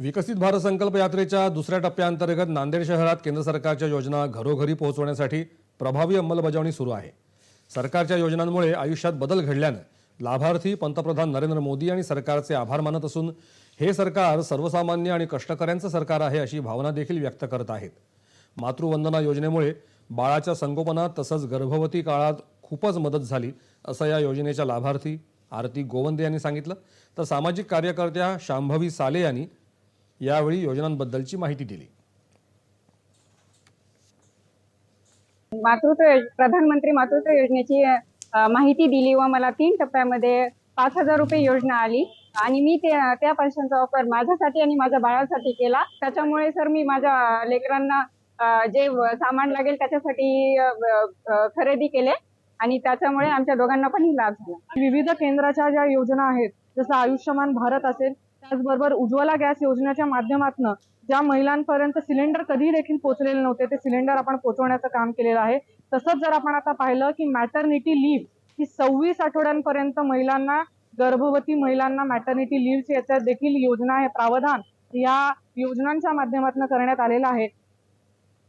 विकसित भारत संकल्प यात्रेच्या दुसऱ्या टप्प्याअंतर्गत नांदेड शहरात केंद्र सरकारच्या योजना घरोघरी पोहोचवण्यासाठी प्रभावी अंमलबजावणी सुरू आहे. सरकारच्या योजनांमुळे आयुष्यात बदल घडल्यानं लाभार्थी पंतप्रधान नरेंद्र मोदी आणि सरकारचे आभार मानत असून हे सरकार सर्वसामान्य आणि कष्टकऱ्यांचं सरकार आहे अशी भावना देखील व्यक्त करत आहेत. मातृवंदना योजनेमुळे बाळाच्या संगोपनात तसंच गर्भवती काळात खूपच मदत झाली असं या योजनेच्या लाभार्थी आरती गोवंदे यांनी सांगितलं. तर सामाजिक कार्यकर्त्या शांभवी साले यांनी यावेळी योजनांबद्दलची माहिती दिली. मातृत्व प्रधानमंत्री मातृत्व योजनेची माहिती दिली व मला तीन टप्प्यामध्ये पाच हजार रुपये योजना आली. आणि मी ते त्या पैशांचा वापर माझ्यासाठी आणि माझ्या बाळासाठी केला. त्याच्यामुळे सर मी माझ्या लेकरांना जे सामान लागेल त्याच्यासाठी खरेदी केले. आणि त्याच्यामुळे आमच्या दोघांना पण लाभ झाला. विविध केंद्राच्या ज्या योजना आहेत जसं आयुष्यमान भारत असेल त्याचबरोबर उज्ज्वला गॅस योजनेच्या माध्यमातून ज्या महिलांपर्यंत सिलेंडर कधी देखील पोहोचलेले नव्हते ते सिलेंडर आपण पोहोचवण्याचं काम केलेलं आहे. तसंच जर आपण आता पाहिलं की मॅटर्निटी लीव्ह ही सव्वीस आठवड्यांपर्यंत महिलांना गर्भवती महिलांना मॅटर्निटी लीव्हची याच्या देखील योजना आहे प्रावधान या योजनांच्या माध्यमातून करण्यात आलेलं आहे.